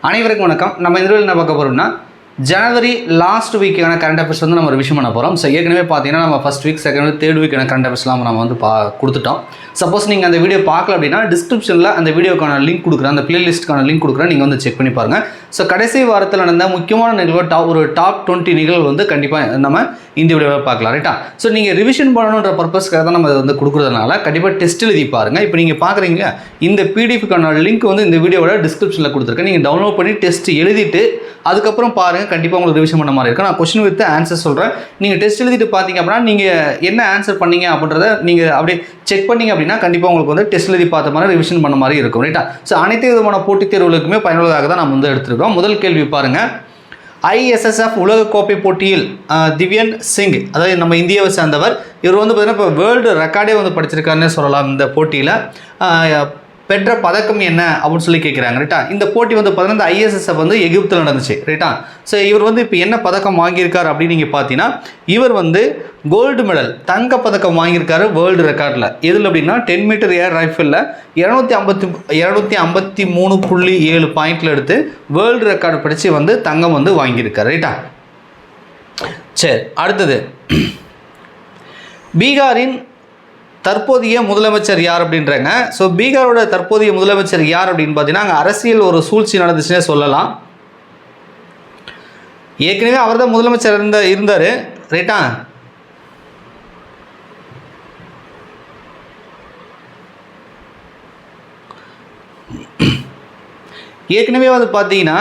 அனைவருக்கும் வணக்கம். நம்ம இந்த என்ன பார்க்க போகிறோம்னா ஜனவரி லாஸ்ட் வீக்கான கரண்ட் அஃபேர்ஸ் வந்து நம்ம விஷயம் பண்ண போகிறோம் ஸோ ஏற்கனவே பார்த்தீங்கன்னா நம்ம first week second week third வீக்கான கரண்ட் அஃபேர்ஸ்லாம் நம்ம வந்து பா கொடுத்துட்டோம். சப்போஸ் நீங்கள் அந்த வீடியோ பார்க்கல அப்படின்னா டிஸ்கிரிப்ஷனில் அந்த வீடியோக்கான லிங்க் கொடுக்குறேன். அந்த பிளேலிஸ்ட்டுக்கான லிங்க் கொடுக்குறேன். நீங்கள் வந்து செக் பண்ணி பாருங்கள் ஸோ கடைசி வாரத்தில் நடந்த முக்கியமான நிகழ்வு டாப் ஒரு டாப் டுவெண்ட்டி நிகழ்வு வந்து கண்டிப்பாக நம்ம இந்த வீடியோவை பார்க்கலாம் ரைட்டா ஸோ நீங்கள் ரிவிஷன் பண்ணணுன்ற பர்பஸ்க்காக தான் நம்ம அதை வந்து கொடுக்குறதுனால கண்டிப்பாக டெஸ்ட் எழுதி பாருங்கள் இப்போ நீங்கள் பார்க்குறீங்க இந்த பிடிஎஃப்க்கான லிங்க் வந்து இந்த வீடியோவோட டிஸ்கிரிப்ஷனில் கொடுத்துருக்கேன். நீங்கள் டவுன்லோட் பண்ணி டெஸ்ட் எழுதிட்டு அதுக்கப்புறம் பாருங்கள் கண்டிப்பாக உங்களுக்கு ரிவிஷன் பண்ண மாதிரி இருக்கும் நான் கொஸ்டின் வித் ஆன்சர் சொல்கிறேன் நீங்கள் டெஸ்ட் எழுதிட்டு பார்த்தீங்க அப்படின்னா நீங்கள் என்ன ஆன்சர் பண்ணீங்க அப்படின்றத நீங்கள் அப்படியே செக் பண்ணீங்க அப்படின்னா கண்டிப்பாக உங்களுக்கு வந்து டெஸ்ட் எழுதி பார்த்த மாதிரி ரிவிஷன் பண்ண மாதிரி இருக்கும். ரைட்டா ஸோ அனைத்து விதமான போட்டித் தேர்வுகளுக்குமே பயனுள்ளதாக தான் நம்ம வந்து எடுத்துருக்கோம் முதல் கேள்வி பாருங்கள் ஐஎஸ்எஸ்எஃப் உலகக்கோப்பை போட்டியில் திவ்யன் சிங் அதாவது நம்ம இந்தியாவை சேர்ந்தவர். இவர் வந்து பார்த்தீங்கன்னா இப்போ வேர்ல்டு ரெக்கார்டே வந்து படிச்சிருக்காருன்னே சொல்லலாம் இந்த போட்டியில். பெற்ற பதக்கம் என்ன அப்படின்னு சொல்லி கேட்குறாங்க ரைட்டா? இந்த போட்டி வந்து பார்த்தீங்கன்னா இந்த ஐஎஸ்எஸ்எஃப் வந்து எகிப்தில் நடந்துச்சு ரைட்டா? ஸோ இவர் வந்து இப்போ என்ன பதக்கம் வாங்கியிருக்கார் அப்படின்னு நீங்கள் பார்த்தீங்கன்னா இவர் வந்து கோல்டு மெடல் தங்க பதக்கம் வாங்கியிருக்காரு வேர்ல்டு ரெக்கார்டில் எதில் அப்படின்னா டென் மீட்டர் ஏர் ரைஃபிளில் இரநூத்தி ஐம்பத்தி இரநூத்தி ஐம்பத்தி மூணு புள்ளி ஏழு பாயிண்டில் எடுத்து வேர்ல்டு ரெக்கார்டு படித்து வந்து தங்கம் வந்து வாங்கியிருக்காரு ரைட்டா? சரி அடுத்தது. பீகாரின் தற்போதைய முதலமைச்சர் யார் அப்படின்றாங்க. ஸோ பீகாரோட தற்போதைய முதலமைச்சர் யார் அப்படின்னு பார்த்தீங்கன்னா அங்கே அரசியல் ஒரு சூழ்ச்சி நடந்துச்சுன்னே சொல்லலாம். ஏற்கனவே அவர் தான் முதலமைச்சர் இருந்த இருந்தார். ரைட்டா ஏற்கனவே வந்து பார்த்தீங்கன்னா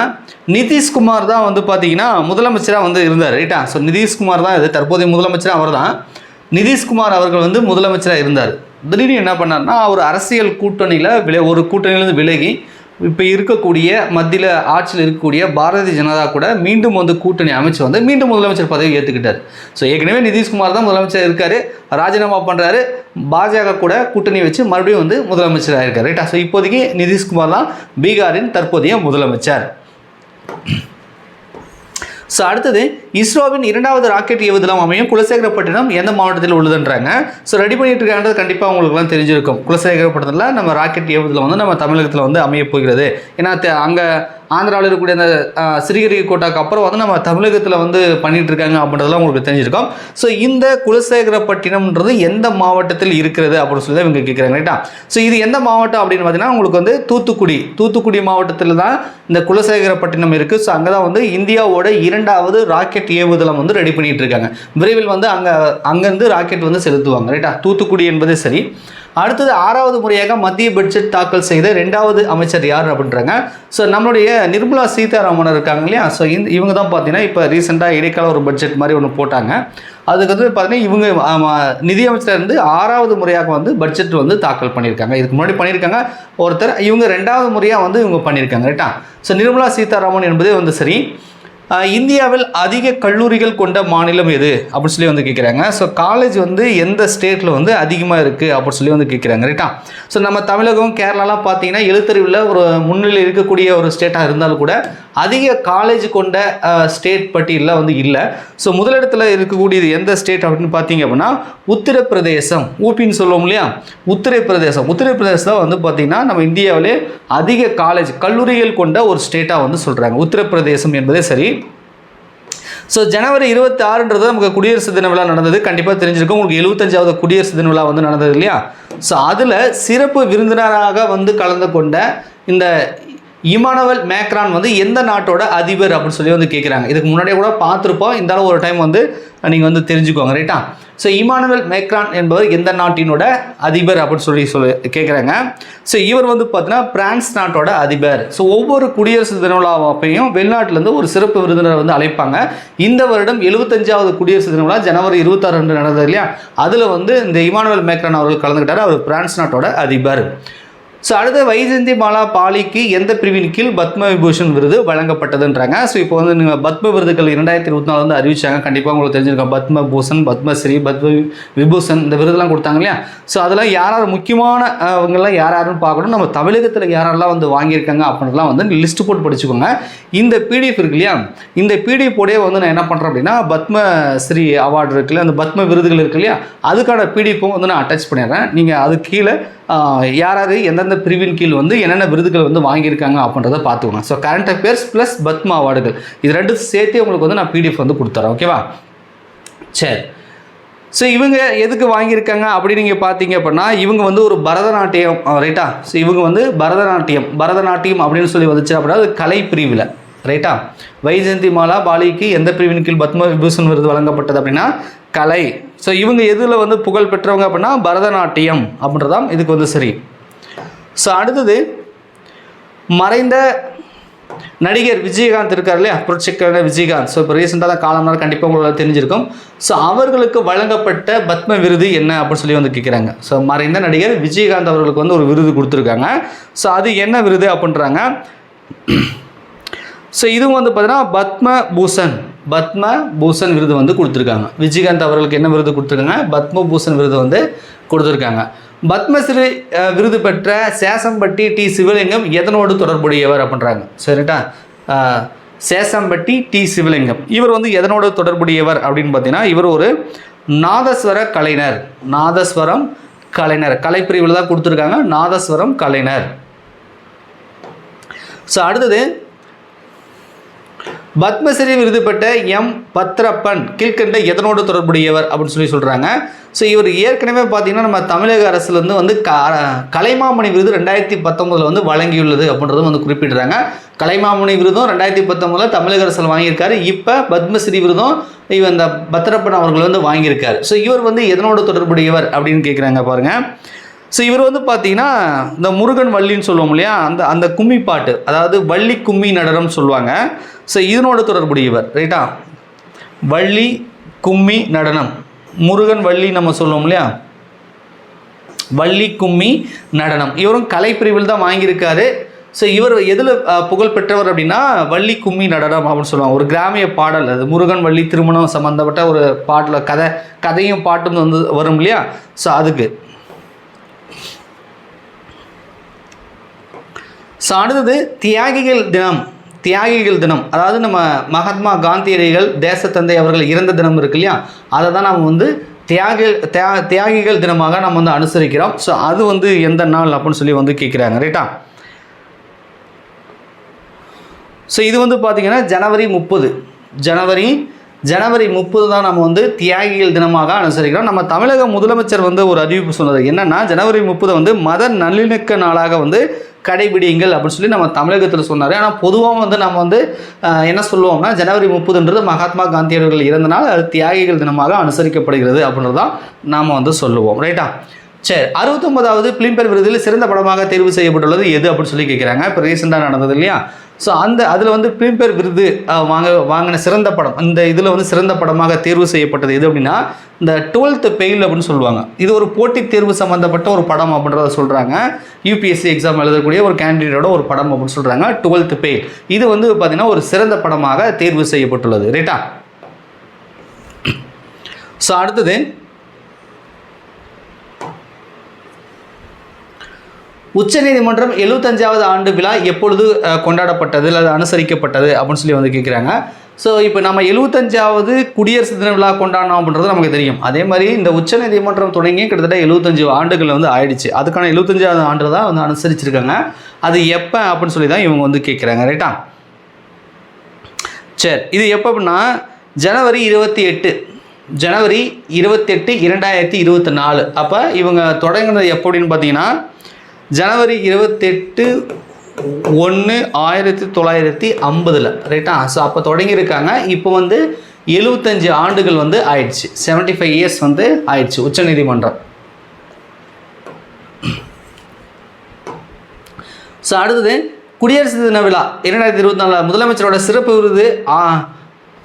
நிதிஷ்குமார் தான் வந்து பார்த்தீங்கன்னா முதலமைச்சராக வந்து இருந்தார். ரைட்டா ஸோ நிதிஷ்குமார் தான் இது தற்போதைய முதலமைச்சராக அவர் தான். நிதிஷ்குமார் அவர்கள் வந்து முதலமைச்சராக இருந்தார். திடீர்னு என்ன பண்ணார்னா அவர் அரசியல் கூட்டணியில் விலை ஒரு கூட்டணியிலேருந்து விலகி இப்போ இருக்கக்கூடிய மத்தியில் ஆட்சியில் இருக்கக்கூடிய பாரதிய ஜனதா கூட மீண்டும் வந்து கூட்டணி அமைச்சு வந்து மீண்டும் முதலமைச்சர் பதவி ஏற்றுக்கிட்டார் ஸோ ஏற்கனவே நிதிஷ்குமார் தான் முதலமைச்சர் இருக்கார். ராஜினாமா பண்ணுறாரு பாஜக கூட கூட்டணி வச்சு மறுபடியும் வந்து முதலமைச்சராக இருக்கார். ரைட்டா ஸோ இப்போதைக்கு நிதிஷ்குமார் தான் பீகாரின் தற்போதைய முதலமைச்சர். ஸோ அடுத்தது இஸ்ரோவின் இரண்டாவது ராக்கெட் ஏவுதளம் அமையும் குலசேகரப்பட்டினம் எந்த மாவட்டத்தில் உள்ளதுன்றாங்க. ஸோ ரெடி பண்ணிட்டு இருக்கான்றது கண்டிப்பாக உங்களுக்குலாம் தெரிஞ்சிருக்கும். குலசேகரப்பட்டினத்தில் நம்ம ராக்கெட் ஏவுதளம் வந்து நம்ம தமிழகத்தில் வந்து அமைய போகிறது. ஏன்னா அங்கே ஆந்திராவில் இருக்கக்கூடிய அந்த சிறுகிரி கோட்டாக்கு அப்புறம் வந்து நம்ம தமிழகத்தில் வந்து பண்ணிகிட்டு இருக்காங்க அப்படின்றதெல்லாம் உங்களுக்கு தெரிஞ்சிருக்கோம். ஸோ இந்த குலசேகரப்பட்டினம்ன்றது எந்த மாவட்டத்தில் இருக்கிறது அப்படின்னு சொல்லி தான் இவங்க கேட்குறாங்க ரைட்டா ஸோ இது எந்த மாவட்டம் அப்படின்னு பார்த்தீங்கன்னா உங்களுக்கு வந்து தூத்துக்குடி தூத்துக்குடி மாவட்டத்தில் தான் இந்த குலசேகரப்பட்டினம் இருக்குது ஸோ அங்கே தான் வந்து இந்தியாவோட இரண்டாவது ராக்கெட் ஏவுதளம் வந்து ரெடி பண்ணிகிட்டு இருக்காங்க விரைவில் வந்து அங்கே அங்கேருந்து ராக்கெட் வந்து செலுத்துவாங்க ரைட்டா தூத்துக்குடி என்பதே சரி. அடுத்தது ஆறாவது முறையாக மத்திய பட்ஜெட் தாக்கல் செய்த ரெண்டாவது அமைச்சர் யார் அப்படின்றாங்க. ஸோ நம்மளுடைய நிர்மலா சீதாராமன் இருக்காங்க இல்லையா? ஸோ இந்த இவங்க தான் பார்த்தீங்கன்னா இப்போ ரீசெண்டாக இடைக்கால ஒரு பட்ஜெட் மாதிரி ஒன்று போட்டாங்க. அதுக்கு வந்து பார்த்தீங்கன்னா இவங்க நிதியமைச்சர்லேருந்து நிதியமைச்சர் ஆறாவது முறையாக வந்து பட்ஜெட் வந்து தாக்கல் பண்ணியிருக்காங்க. இதுக்கு முன்னாடி பண்ணியிருக்காங்க. ஒருத்தர் இவங்க ரெண்டாவது முறையாக வந்து இவங்க பண்ணியிருக்காங்க ரைட்டா ஸோ நிர்மலா சீதாராமன் என்பதே வந்து சரி. இந்தியாவில் அதிக கல்லூரிகள் கொண்ட மாநிலம் எது? அப்படின்னு சொல்லி வந்து கேட்குறாங்க ஸோ காலேஜ் வந்து எந்த ஸ்டேட்டில் வந்து அதிகமாக இருக்குது அப்படின்னு சொல்லி வந்து கேட்குறாங்க ரைட்டா ஸோ நம்ம தமிழகம் கேரளாலாம் பார்த்தீங்கன்னா எழுத்தறிவில் ஒரு முன்னிலை இருக்கக்கூடிய ஒரு ஸ்டேட்டாக இருந்தாலும் கூட அதிக காலேஜ் கொண்ட ஸ்டேட் பட்டியலில் வந்து இல்லை. ஸோ முதலிடத்தில் இருக்கக்கூடியது எந்த ஸ்டேட் அப்படின்னு பார்த்தீங்க அப்படின்னா உத்தரப்பிரதேசம். ஊபின்னு சொல்லுவோம் இல்லையா? உத்தரப்பிரதேசம். உத்தரப்பிரதேசம் வந்து பார்த்திங்கன்னா நம்ம இந்தியாவிலே அதிக காலேஜ் கல்லூரிகள் கொண்ட ஒரு ஸ்டேட்டாக வந்து சொல்கிறாங்க உத்தரப்பிரதேசம் என்பதே சரி ஸோ ஜனவரி இருபத்தி ஆறுன்றது நமக்கு குடியரசு தின விழா நடந்தது. கண்டிப்பாக தெரிஞ்சிருக்கும். உங்களுக்கு எழுபத்தஞ்சாவது குடியரசு தின விழா வந்து நடந்தது இல்லையா? ஸோ அதில் சிறப்பு விருந்தினராக வந்து கலந்து கொண்ட இந்த இமானுவல் மேக்ரான் வந்து எந்த நாட்டோட அதிபர் அப்படின்னு சொல்லி வந்து கேட்குறாங்க இதுக்கு முன்னாடியே கூட பார்த்துருப்போம். இருந்தாலும் ஒரு டைம் வந்து நீங்கள் வந்து தெரிஞ்சுக்கோங்க ரைட்டா ஸோ இமானுவல் மேக்ரான் என்பவர் எந்த நாட்டினோட அதிபர் அப்படின்னு சொல்லி சொல்லி கேட்குறாங்க ஸோ இவர் வந்து பார்த்தீங்கன்னா பிரான்ஸ் நாட்டோட அதிபர். ஸோ ஒவ்வொரு குடியரசு தினவிழாவையும் வெளிநாட்டிலேருந்து ஒரு சிறப்பு விருந்தினர் வந்து அழைப்பாங்க. இந்த வருடம் எழுபத்தஞ்சாவது குடியரசு தின விழா ஜனவரி இருபத்தாறு நடந்தது இல்லையா? அதில் வந்து இந்த இமானுவல் மேக்ரான் அவர்கள் கலந்துக்கிட்டார் அவர் பிரான்ஸ் நாட்டோட அதிபர். ஸோ அடுத்து வைஜந்தி மாலா பாலிக்கு எந்த பிரிவின் கீழ் பத்ம விபூஷன் விருது வழங்கப்பட்டதுன்றாங்க. ஸோ இப்போ வந்து நீங்கள் பத்ம விருதுகள் இரண்டாயிரத்தி இருபத்தி நாலு வந்து அறிவிச்சாங்க. கண்டிப்பாக உங்களுக்கு தெரிஞ்சிருக்கோம். பத்ம பூஷன் பத்மஸ்ரீ பத்ம விபூஷன் இந்த விருதுலாம் கொடுத்தாங்க இல்லையா? ஸோ அதெல்லாம் யார் யார் முக்கியமான அவங்கெல்லாம் யார் யாருன்னு பார்க்கணும். நம்ம தமிழகத்தில் யாரெல்லாம் வந்து வாங்கியிருக்காங்க அப்படின்லாம் வந்து லிஸ்ட் போட்டு படிச்சுக்கோங்க. இந்த பிடிஎஃப் இருக்கு இல்லையா? இந்த பிடிஎஃப் உடைய வந்து நான் என்ன பண்ணுறேன் அப்படின்னா பத்ம ஸ்ரீ அவார்டு இருக்குல்ல அந்த பத்ம விருதுகள் இருக்கு இல்லையா? அதுக்கான பிடிஎஃப்பும் வந்து நான் அட்டாச் பண்ணிடுறேன். நீங்கள் அது கீழே யார் யார் எந்தெந்த பிரிவின் கீழ் வந்து என்னென்ன விருதுகள் வந்து வாங்கியிருக்காங்க அப்படின்றத பார்த்துக்கோங்க so current affairs plus Padma அவார்டுகள். இது ரெண்டும் சேர்த்து உங்களுக்கு வந்து நான் பிடிஎஃப் வந்து கொடுத்துறேன் ஓகேவா சரி. ஸோ இவங்க எதுக்கு வாங்கியிருக்காங்க அப்படின்னு நீங்கள் பார்த்தீங்க அப்படின்னா இவங்க வந்து ஒரு பரதநாட்டியம் ரைட்டா ஸோ இவங்க வந்து பரதநாட்டியம் பரதநாட்டியம் அப்படின்னு சொல்லி வந்துச்சு அப்படின்னா அது கலை பிரிவில் ரைட்டா வைஜெயந்தி மாலா பாலிக்கு எந்த பிரிவின் கீழ் பத்ம விபூஷன் விருது வழங்கப்பட்டது அப்படின்னா கலை. ஸோ இவங்க எதில் வந்து புகழ் பெற்றவங்க அப்படின்னா பரதநாட்டியம் அப்படின்றதான் இதுக்கு வந்து சரி. ஸோ அடுத்தது மறைந்த நடிகர் விஜயகாந்த் இருக்கார் இல்லையா? புரட்சிக்கர விஜயகாந்த். ஸோ இப்போ ரீசெண்டாக தான் காலம்னால கண்டிப்பாக உங்களால் தெரிஞ்சிருக்கும். ஸோ அவர்களுக்கு வழங்கப்பட்ட பத்ம விருது என்ன அப்படின்னு சொல்லி வந்து கேட்குறாங்க ஸோ மறைந்த நடிகர் விஜயகாந்த் அவர்களுக்கு வந்து ஒரு விருது கொடுத்துருக்காங்க. ஸோ அது என்ன விருது அப்படின்றாங்க. ஸோ இதுவும் வந்து பார்த்தீங்கன்னா பத்ம பூஷன். பத்ம பூஷன் விருது வந்து கொடுத்துருக்காங்க. விஜயகாந்த் அவர்களுக்கு என்ன விருது கொடுத்துருக்காங்க? பத்ம பூஷன் விருது வந்து கொடுத்துருக்காங்க. பத்மஸ்ரீ விருது பெற்ற சேசம்பட்டி டி சிவலிங்கம் எதனோடு தொடர்புடையவர் அப்படின்றாங்க. சரிட்டா? சேசம்பட்டி டி சிவலிங்கம். இவர் வந்து எதனோடு தொடர்புடையவர் அப்படின்னு பார்த்தீங்கன்னா இவர் ஒரு நாதஸ்வர கலைஞர். நாதஸ்வரம் கலைஞர். கலைப்பிரிவில் தான் கொடுத்துருக்காங்க. நாதஸ்வரம் கலைஞர். ஸோ அடுத்தது பத்மஸ்ரீ விருது பெற்ற எம் பத்ரப்பன் கீழ்கண்ட எதனோடு தொடர்புடையவர் அப்படின்னு சொல்லி சொல்கிறாங்க ஸோ இவர் ஏற்கனவே பார்த்தீங்கன்னா நம்ம தமிழக அரசுலேருந்து வந்து க கலைமாமணி விருது ரெண்டாயிரத்தி பத்தொம்பதில் வந்து வழங்கியுள்ளது அப்படின்றதும் வந்து குறிப்பிடுறாங்க. கலைமாமணி விருதும் ரெண்டாயிரத்தி பத்தொம்பதில் தமிழக அரசில் வாங்கியிருக்காரு. இப்போ பத்மஸ்ரீ விருதும் இவர் இந்த பத்ரப்பன் அவர்கள் வந்து வாங்கியிருக்காரு. ஸோ இவர் வந்து எதனோடு தொடர்புடையவர் அப்படின்னு கேட்குறாங்க பாருங்கள் ஸோ இவர் வந்து பார்த்தீங்கன்னா இந்த முருகன் வள்ளின்னு சொல்லுவோம் இல்லையா? அந்த அந்த கும்மி பாட்டு அதாவது வள்ளி கும்மி நடனம் சொல்லுவாங்க. ஸோ இதனோட தொடர்புடையவர் ரைட்டா வள்ளி கும்மி நடனம் முருகன் வள்ளி நம்ம சொல்லுவோம் இல்லையா? வள்ளி கும்மி நடனம். இவரும் கலைப்பிரிவில் தான் வாங்கியிருக்காரு. ஸோ இவர் எதில் புகழ் பெற்றவர் அப்படின்னா வள்ளி கும்மி நடனம் அப்படின்னு சொல்லுவாங்க. ஒரு கிராமிய பாடல் அது முருகன் வள்ளி திருமணம் சம்மந்தப்பட்ட ஒரு பாட்டில் கதை கதையும் பாட்டும் வந்து வரும் இல்லையா? ஸோ அதுக்கு. ஸோ அடுத்தது தியாகிகள் தினம். தியாகிகள் தினம். அதாவது நம்ம மகாத்மா காந்தியடிகள் தேசத்தந்தை அவர்கள் இறந்த தினம் இருக்கு இல்லையா? அதை தான் நம்ம வந்து தியாக தியா தியாகிகள் தினமாக நம்ம வந்து அனுசரிக்கிறோம். ஸோ அது வந்து எந்த நாள் அப்படின்னு சொல்லி வந்து கேட்குறாங்க ரைட்டா ஸோ இது வந்து பார்த்திங்கன்னா ஜனவரி முப்பது. ஜனவரி ஜனவரி முப்பது தான் நம்ம வந்து தியாகிகள் தினமாக அனுசரிக்கிறோம். நம்ம தமிழக முதலமைச்சர் வந்து ஒரு அறிவிப்பு சொன்னது என்னென்னா ஜனவரி முப்பது வந்து மத நல்லிணக்க நாளாக வந்து கடைபிடிங்கள் அப்படின்னு சொல்லி நம்ம தமிழகத்தில் சொன்னார். ஆனால் பொதுவாக வந்து நம்ம வந்து என்ன சொல்லுவோம்னா ஜனவரி முப்பதுன்றது மகாத்மா காந்தி இறந்த நாள் அது தியாகிகள் தினமாக அனுசரிக்கப்படுகிறது அப்படின்றது தான் நாம் வந்து சொல்லுவோம். ரைட்டா சரி அறுபத்தொன்பதாவது பிலிம்பேர் விருதில் சிறந்த படமாக தேர்வு செய்யப்பட்டுள்ளது எது அப்படின்னு சொல்லி கேட்குறாங்க இப்போ ரீசெண்டாக நடந்தது இல்லையா? ஸோ அந்த அதில் வந்து பிலிம்பேர் விருது வாங்க வாங்கின சிறந்த படம் இந்த இதில் வந்து சிறந்த படமாக தேர்வு செய்யப்பட்டது எது அப்படின்னா இந்த டுவெல்த்து பெயில் அப்படின்னு சொல்லுவாங்க. இது ஒரு போட்டித் தேர்வு சம்மந்தப்பட்ட ஒரு படம் அப்படின்றத சொல்கிறாங்க யூபிஎஸ்சி எக்ஸாம் எழுதக்கூடிய ஒரு கேண்டிடேட்டோட ஒரு படம் அப்படின்னு சொல்கிறாங்க டுவெல்த்து பெயில் இது வந்து பார்த்திங்கன்னா ஒரு சிறந்த படமாக தேர்வு செய்யப்பட்டுள்ளது. ரைட்டா ஸோ அடுத்தது உச்சநீதிமன்றம் எழுபத்தஞ்சாவது ஆண்டு விழா எப்பொழுது கொண்டாடப்பட்டது அல்லது அனுசரிக்கப்பட்டது அப்படின்னு சொல்லி வந்து கேட்குறாங்க ஸோ இப்போ நம்ம எழுபத்தஞ்சாவது குடியரசு தின விழா கொண்டாடணும் அப்படின்றது நமக்கு தெரியும். அதே மாதிரி இந்த உச்சநீதிமன்றம் தொடங்கி கிட்டத்தட்ட எழுபத்தஞ்சு ஆண்டுகள் வந்து ஆயிடுச்சு. அதுக்கான எழுபத்தஞ்சாவது ஆண்டு தான் வந்து அனுசரிச்சிருக்காங்க. அது எப்போ அப்படின்னு சொல்லி தான் இவங்க வந்து கேட்குறாங்க ரைட்டா சரி இது எப்போ அப்படின்னா ஜனவரி இருபத்தி எட்டு ஜனவரி இருபத்தெட்டு இரண்டாயிரத்தி இருபத்தி நாலு. அப்போ இவங்க தொடங்கினது எப்படின்னு பார்த்தீங்கன்னா ஜனவரி இருபத்தெட்டு ஒன்று ஆயிரத்தி தொள்ளாயிரத்தி ஐம்பதில். ரைட்டா ஸோ அப்போ தொடங்கியிருக்காங்க. இப்போ வந்து எழுபத்தஞ்சு ஆண்டுகள் வந்து ஆயிடுச்சு. 75 ஃபைவ் இயர்ஸ் வந்து ஆயிடுச்சு உச்சநீதிமன்றம் ஸோ அடுத்தது குடியரசு தின விழா. இரண்டாயிரத்தி இருபத்தி நாலு முதலமைச்சரோட சிறப்பு விருது ஆ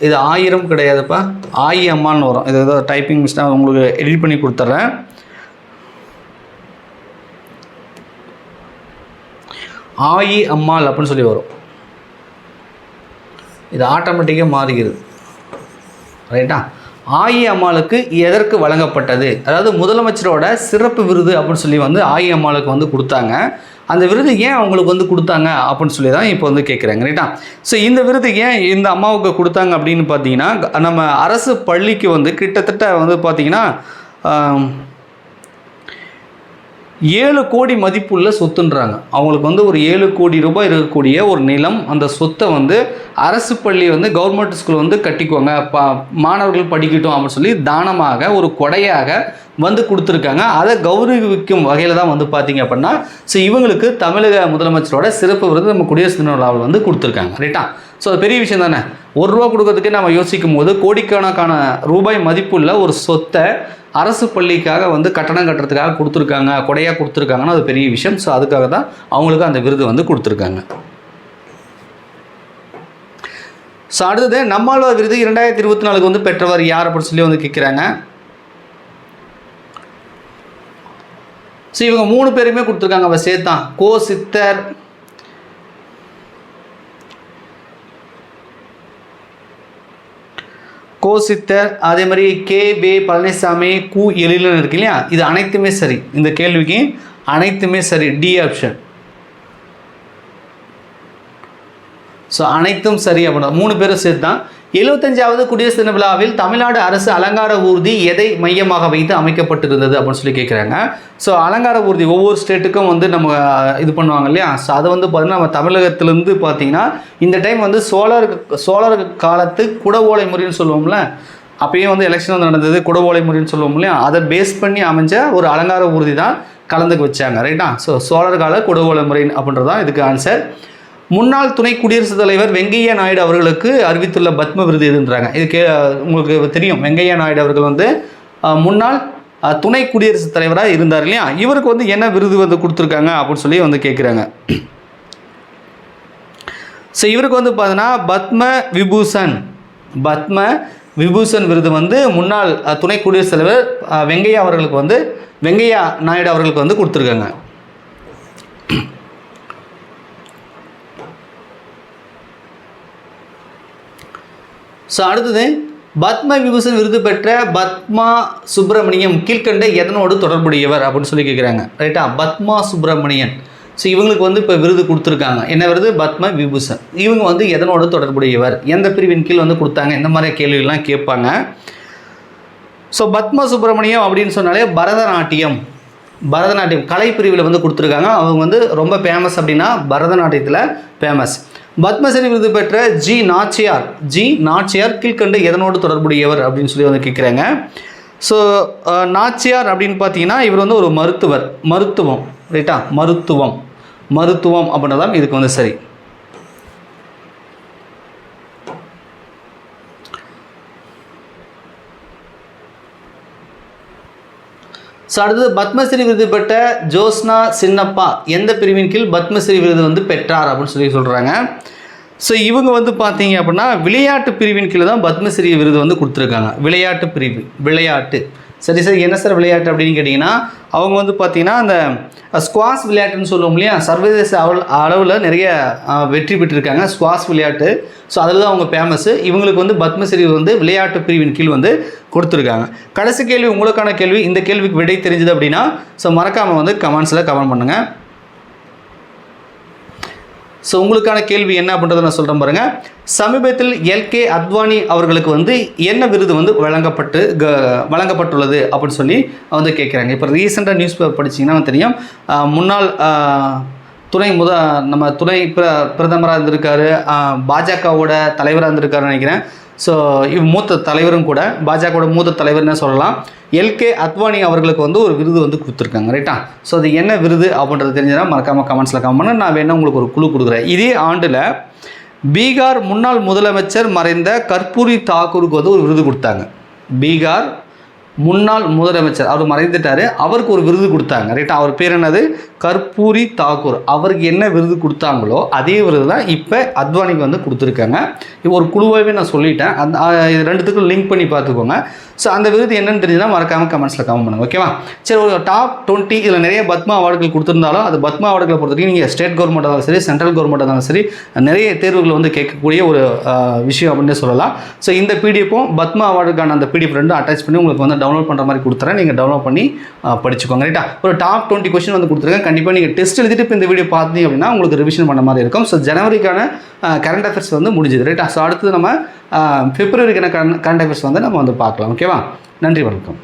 இது ஆயிரம் கிடையாதுப்பா. ஆயி அம்மான்னு வரும். இது ஏதோ டைப்பிங் மிஸ்டாக உங்களுக்கு எடிட் பண்ணி கொடுத்துட்றேன் ஆயி அம்மாள் அப்படின்னு சொல்லி வரும். இது ஆட்டோமேட்டிக்காக மாறுகிறது ரைட்டா ஆயி அம்மாளுக்கு எதற்கு வழங்கப்பட்டது? அதாவது முதலமைச்சரோட சிறப்பு விருது அப்படின்னு சொல்லி வந்து ஆயி அம்மாளுக்கு வந்து கொடுத்தாங்க. அந்த விருது ஏன் அவங்களுக்கு வந்து கொடுத்தாங்க அப்படின்னு சொல்லி தான் இப்போ வந்து கேட்குறாங்க. ரைட்டா ஸோ இந்த விருது ஏன் இந்த அம்மாவுக்கு கொடுத்தாங்க அப்படின்னு பார்த்தீங்கன்னா நம்ம அரசு பள்ளிக்கு வந்து கிட்டத்தட்ட வந்து பார்த்திங்கன்னா ஏழு கோடி மதிப்புள்ள சொத்துன்றாங்க. அவங்களுக்கு வந்து ஒரு ஏழு கோடி ரூபாய் இருக்கக்கூடிய ஒரு நிலம் அந்த சொத்தை வந்து அரசு பள்ளி வந்து கவர்மெண்ட் ஸ்கூல் வந்து கட்டிக்குவாங்க ப மாணவர்கள் படிக்கட்டும் அப்படின்னு சொல்லி தானமாக ஒரு கொடையாக வந்து கொடுத்துருக்காங்க. அதை கௌரவிக்கும் வகையில் தான் வந்து பார்த்தீங்க அப்படின்னா ஸோ இவங்களுக்கு தமிழக முதலமைச்சரோட சிறப்பு விருது நம்ம குடியரசு தின விழாவில் வந்து கொடுத்துருக்காங்க. ரைட்டா ஸோ அது பெரிய விஷயம் தானே? ஒரு ரூபா கொடுக்கறதுக்கே நம்ம யோசிக்கும் போது கோடிக்கணக்கான ரூபாய் மதிப்புள்ள ஒரு சொத்தை அரசு பள்ளிக்காக வந்து கட்டணம் கட்டுறதுக்காக கொடுத்துருக்காங்க கொடையாக கொடுத்துருக்காங்கன்னா அது பெரிய விஷயம். ஸோ அதுக்காக தான் அவங்களுக்கு அந்த விருது வந்து கொடுத்துருக்காங்க. ஸோ அடுத்தது நம்மாழ்வார் விருது இரண்டாயிரத்தி இருபத்தி நாலுக்கு வந்து பெற்றவர் யார் அப்படின்னு சொல்லி வந்து கேட்குறாங்க. ஸோ இவங்க மூணு பேருமே கொடுத்துருக்காங்க. அவள் சேர்த்தான் கோ சித்தர் கோசித்தர் அதே மாதிரி கே. பே பழனிசாமி கு. எழிலன் இருக்கு இல்லையா? இது அனைத்துமே சரி. இந்த கேள்விக்கு அனைத்துமே சரி. டி ஆப்ஷன் ஸோ அனைத்தும் சரி அப்படின்னா மூணு பேரும் சேர்த்து தான் எழுபத்தஞ்சாவது குடியரசு தின விழாவில் தமிழ்நாடு அரசு அலங்கார ஊர்தி எதை மையமாக வைத்து அமைக்கப்பட்டிருந்தது அப்படின்னு சொல்லி கேட்குறாங்க ஸோ அலங்கார ஊர்தி ஒவ்வொரு ஸ்டேட்டுக்கும் வந்து நம்ம இது பண்ணுவாங்க இல்லையா? ஸோ அதை வந்து பார்த்தீங்கன்னா நம்ம தமிழகத்திலேருந்து பார்த்தீங்கன்னா இந்த டைம் வந்து சோழர் சோழர் காலத்து குடவோலை முறைன்னு சொல்லுவோம்ல? அப்பயும் வந்து எலெக்ஷன் வந்து நடந்தது குடவோலை முறைன்னு சொல்லுவோம் இல்லையா? அதை பேஸ் பண்ணி அமைஞ்ச ஒரு அலங்கார ஊர்தி தான் கலந்துக்க வச்சாங்க ரைட்டா ஸோ சோழர் கால குடவோலை முறை அப்படின்றது தான் இதுக்கு ஆன்சர் முன்னாள் துணை குடியரசுத் தலைவர் வெங்கையா நாயுடு அவர்களுக்கு அறிவித்துள்ள பத்ம விருது எதுன்றாங்க? இது கே உங்களுக்கு தெரியும். வெங்கையா நாயுடு அவர்கள் வந்து முன்னாள் துணை குடியரசுத் தலைவராக இருந்தார் இல்லையா? இவருக்கு வந்து என்ன விருது வந்து கொடுத்துருக்காங்க அப்படின்னு சொல்லி வந்து கேட்குறாங்க ஸோ இவருக்கு வந்து பார்த்தீங்கன்னா பத்ம விபூஷன் பத்ம விபூஷன் விருது வந்து முன்னாள் துணை குடியரசுத் தலைவர் வெங்கையா அவர்களுக்கு வந்து வெங்கையா நாயுடு அவர்களுக்கு வந்து கொடுத்துருக்காங்க. ஸோ அடுத்தது பத்ம விபூஷன் விருது பெற்ற பத்மா சுப்பிரமணியம் கீழ்கண்ட எதனோடு தொடர்புடையவர் அப்படின்னு சொல்லி கேட்குறாங்க ரைட்டா பத்மா சுப்பிரமணியன். ஸோ இவங்களுக்கு வந்து இப்போ விருது கொடுத்துருக்காங்க. என்ன விருது? பத்ம விபூஷன் இவங்க வந்து எதனோடு தொடர்புடையவர்? எந்த பிரிவின் கீழ் வந்து கொடுத்தாங்க? இந்த மாதிரி கேள்விகள்லாம் கேட்பாங்க. ஸோ பத்ம சுப்பிரமணியம் அப்படின்னு சொன்னாலே பரதநாட்டியம். பரதநாட்டியம் கலை பிரிவில் வந்து கொடுத்துருக்காங்க. அவங்க வந்து ரொம்ப ஃபேமஸ் அப்படின்னா பரதநாட்டியத்தில் ஃபேமஸ் பத்மஸ்ரீ விருது பெற்ற ஜி நாச்சியார் ஜி நாச்சியார் கீழ்கண்டு எதனோடு தொடர்புடையவர் அப்படின்னு சொல்லி வந்து கேட்குறாங்க ஸோ நாச்சியார் அப்படின்னு பார்த்தீங்கன்னா இவர் வந்து ஒரு மருத்துவர் மருத்துவம் ரைட்டா மருத்துவம் மருத்துவம் அப்படின்றதான் இதுக்கு வந்து சரி. ஸோ அடுத்தது பத்மஸ்ரீ விருது பெற்ற ஜோஸ்னா சின்னப்பா எந்த பிரிவின் கீழ் பத்மஸ்ரீ விருது வந்து பெற்றார் அப்படின்னு சொல்லி சொல்கிறாங்க ஸோ இவங்க வந்து பார்த்தீங்க அப்படின்னா விளையாட்டு பிரிவின் கீழே தான் பத்மஸ்ரீ விருது வந்து கொடுத்துருக்காங்க. விளையாட்டு பிரிவு விளையாட்டு. சரி சரி என்ன சார் விளையாட்டு அப்படின்னு கேட்டிங்கன்னா அவங்க வந்து பார்த்தீங்கன்னா அந்த ஸ்குவாஷ் விளையாட்டுன்னு சொல்லுவோம் இல்லையா? சர்வதேச அளவு அளவில் நிறைய வெற்றி பெற்றிருக்காங்க ஸ்குவாஷ் விளையாட்டு. ஸோ அதில் தான் அவங்க ஃபேமஸ்ஸு இவங்களுக்கு வந்து பத்மஸ்ரீ வந்து விளையாட்டு பிரிவின் கீழ் வந்து கொடுத்துருக்காங்க. கடைசி கேள்வி உங்களுக்கான கேள்வி இந்த கேள்விக்கு விடை தெரிஞ்சது அப்படின்னா ஸோ மறக்காமல் வந்து கமெண்ட்ஸில் கமெண்ட் பண்ணுங்கள் ஸோ உங்களுக்கான கேள்வி என்ன அப்படின்றத நான் சொல்கிறேன் பாருங்கள் சமீபத்தில் எல்கே அத்வானி அவர்களுக்கு வந்து என்ன விருது வந்து வழங்கப்பட்டு க வழங்கப்பட்டுள்ளது அப்படின்னு சொல்லி வந்து கேட்குறாங்க இப்போ ரீசெண்டாக நியூஸ் பேப்பர் படிச்சிங்கன்னா தெரியும். முன்னாள் துணை முத நம்ம துணை பிர பிரதமராக இருந்திருக்காரு. பாஜகவோட தலைவராக இருந்திருக்காருன்னு நினைக்கிறேன். ஸோ இவ் மூத்த தலைவரும் கூட பாஜகவோட மூத்த தலைவர்னே சொல்லலாம்? எல்கே அத்வானி அவர்களுக்கு வந்து ஒரு விருது வந்து கொடுத்துருக்காங்க ரைட்டா ஸோ அது என்ன விருது அப்படின்றது தெரிஞ்சதுன்னா மறக்காமல் கமெண்ட்ஸில் கமெண்ட் பண்ண. நான் வேணால் உங்களுக்கு ஒரு குழு கொடுக்குறேன். இதே ஆண்டில் பீகார் முன்னாள் முதலமைச்சர் மறைந்த கற்பூரி தாக்கூருக்கு வந்து ஒரு விருது கொடுத்தாங்க. பீகார் முன்னாள் முதலமைச்சர் அவர் மறைந்துட்டார். அவருக்கு ஒரு விருது கொடுத்தாங்க. ரைட்டா அவர் பேர் என்னது? கற்பூரி தாக்கூர். அவருக்கு என்ன விருது கொடுத்தாங்களோ அதே விருது தான் இப்போ அத்வானிக்கு வந்து கொடுத்துருக்காங்க. இப்போ ஒரு குழுவாகவே நான் சொல்லிட்டேன். அந்த இது ரெண்டுத்துக்கும் லிங்க் பண்ணி பார்த்துக்கோங்க. ஸோ அந்த விருது என்னன்னு தெரிஞ்சுன்னா மறக்காமல் கமெண்ட்ஸில் கமெண்ட் பண்ணுங்க. ஓகேவா சரி ஒரு டாப் டுவெண்ட்டி இதில் நிறைய பத்மா அவார்டுகள் கொடுத்துருந்தாலும் அது பத்மா அவார்டுகளை பொறுத்த வரைக்கும் நீங்கள் ஸ்டேட் கவர்மெண்ட் இருந்தாலும் சரி சென்ட்ரல் கவர்மெண்ட் இருந்தாலும் சரி நிறைய தேர்வுகள் வந்து கேட்கக்கூடிய ஒரு விஷயம் அப்படின்னு சொல்லலாம். ஸோ இந்த பிடிஎஃப்பும் பத்மா அவார்டுக்கான அந்த பிடிஎஃப் ரெண்டும் அட்டாச் பண்ணி உங்களுக்கு வந்து டவுன்லோட் பண்ணுற மாதிரி கொடுத்துறேன். நீங்கள் டவுன்லோட் பண்ணி படிச்சுக்கோங்க. ரைட்டா ஒரு டாப் டுவெண்ட்டி கொஸ்டின் வந்து கொடுத்துருக்கேன். கண்டிப்பாக நீங்கள் டெஸ்ட் எழுதிட்டு இப்போ இந்த வீடியோ பார்த்தீங்க அப்படின்னா உங்களுக்கு ரிவிஷன் பண்ண மாதிரி இருக்கும். ஸோ ஜனவரிக்கான கரண்ட் அஃபேர்ஸ் வந்து முடிஞ்சுது. ரைட்டா ஸோ அடுத்து நம்ம பிப்ரவரிக்கான கரண்ட் அஃபேர்ஸ் வந்து நம்ம வந்து பார்க்கலாம். ஓகேவா நன்றி வணக்கம்.